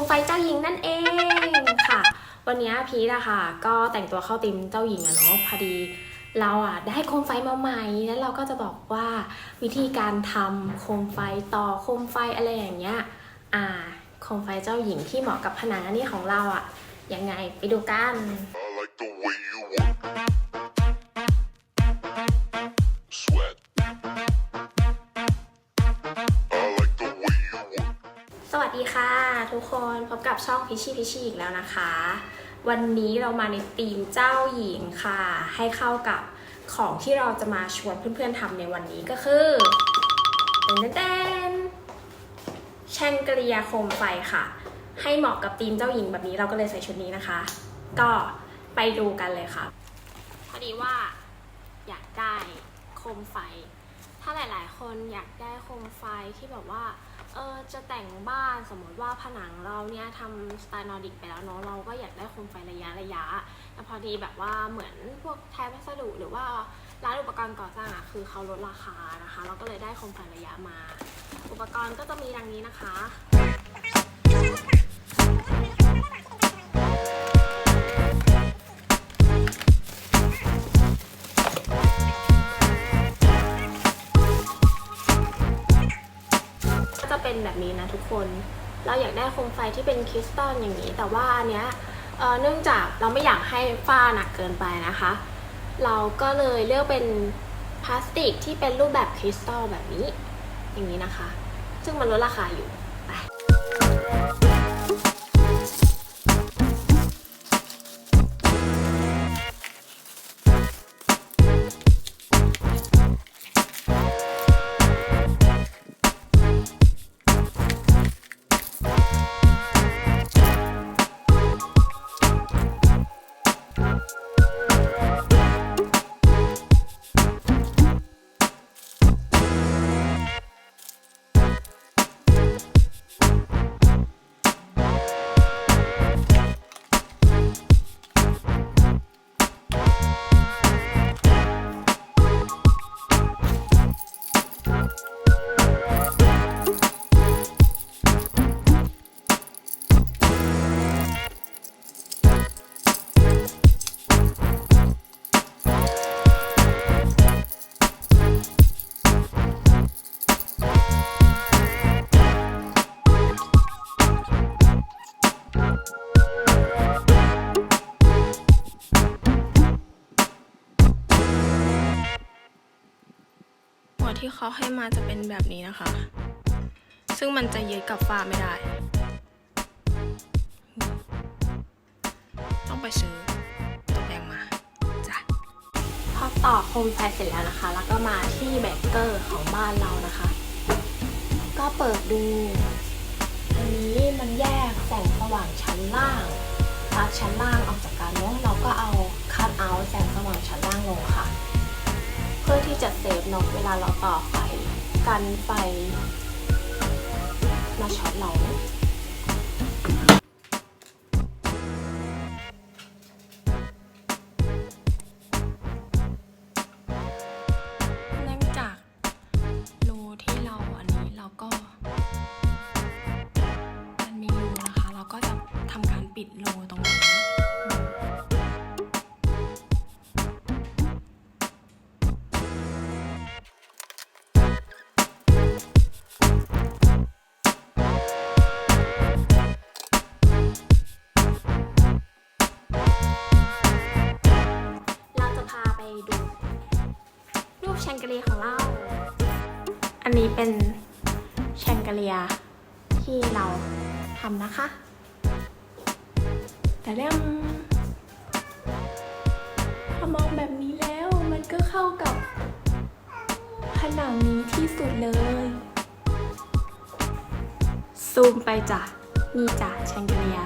มไฟเจ้าหญิงนั่นเองค่ะ วันนี้พีทอะค่ะ ก็แต่งตัวเข้าธีมเจ้าหญิงอะเนาะพอดีเราอะได้โคมไฟมาใหม่ แล้วเราก็จะบอกว่าวิธีการทำโคมไฟต่อโคมไฟอะไรอย่างเงี้ย อ่า โคมไฟเจ้าหญิงที่เหมาะกับผนังอันนี้ของเราอะยังไงไปดูกัน I like the way you walk. Sweat. I like the way you walk. สวัสดีค่ะ ทุกคนพบกับช่องพิชี่พิชี่อีกแล้วนะคะ วันนี้เรามาในธีมเจ้าหญิงค่ะ ให้เข้ากับของที่เราจะมาชวนเพื่อนๆทำในวันนี้ก็คือเต้นเต้นแชงกรียาโคมไฟค่ะ ให้เหมาะกับธีมเจ้าหญิงแบบนี้เราก็เลยใส่ชุดนี้นะคะ ก็ไปดูกันเลยค่ะพอดีว่าอยากได้โคมไฟ ถ้าหลายๆ คนอยากได้โคมไฟที่แบบว่า เออจะแต่งบ้านสมมติว่าผนังเราเนี่ยทำสไตล์นอร์ดิกไปแล้วเนาะเราก็อยากได้โคมไฟระยะระยะแต่พอดีแบบว่าเหมือนพวกแท้วัสดุหรือว่าร้านอุปกรณ์ก่อสร้างอะคือเขาลดราคานะคะ เราก็เลยได้โคมไฟระยะมา อุปกรณ์ก็จะมีดังนี้นะคะ ทุกคน เราอยากได้โคมไฟที่เป็นคริสตัลอย่างนี้ แต่ว่าอันเนี้ยเอ่อเนื่องจากเราไม่อยากให้ฝ้าหนักเกินไปนะคะ เราก็เลยเลือกเป็นพลาสติกที่เป็นรูปแบบคริสตัลแบบนี้ อย่างนี้นะคะ ซึ่งมันลดราคาอยู่ไป ที่เขาให้มาจะเป็นแบบนี้นะคะ ซึ่งมันจะยึดกับฝ้าไม่ได้ ต้องไปซื้อตัวแปงมาจ้ะพอต่อโคมไฟเสร็จแล้วนะคะ แล้วก็มาที่แบเกอร์ของบ้านเรานะคะ ก็เปิดดูอันนี้มันแยกแสงสว่างชั้นล่างตัดชั้นล่าง เพื่อที่จะเซฟนกเวลาเราต่อไฟกันไฟมาช็อตเราเนื่อง แชงกรีของเรา อันนี้เป็นแชงกเลียที่เราทำนะคะ แต่เรื่องพอมองแบบนี้แล้วมันก็เข้ากับผนังนี้ที่สุดเลย ซูมไปจ้ะ นี่จ้ะแชงกเลีย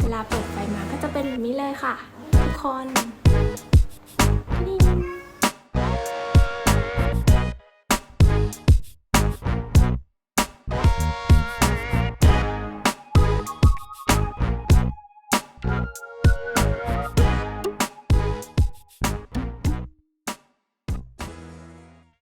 เวลาเปิดไฟมาก็จะเป็นแบบนี้เลยค่ะ ทุกคน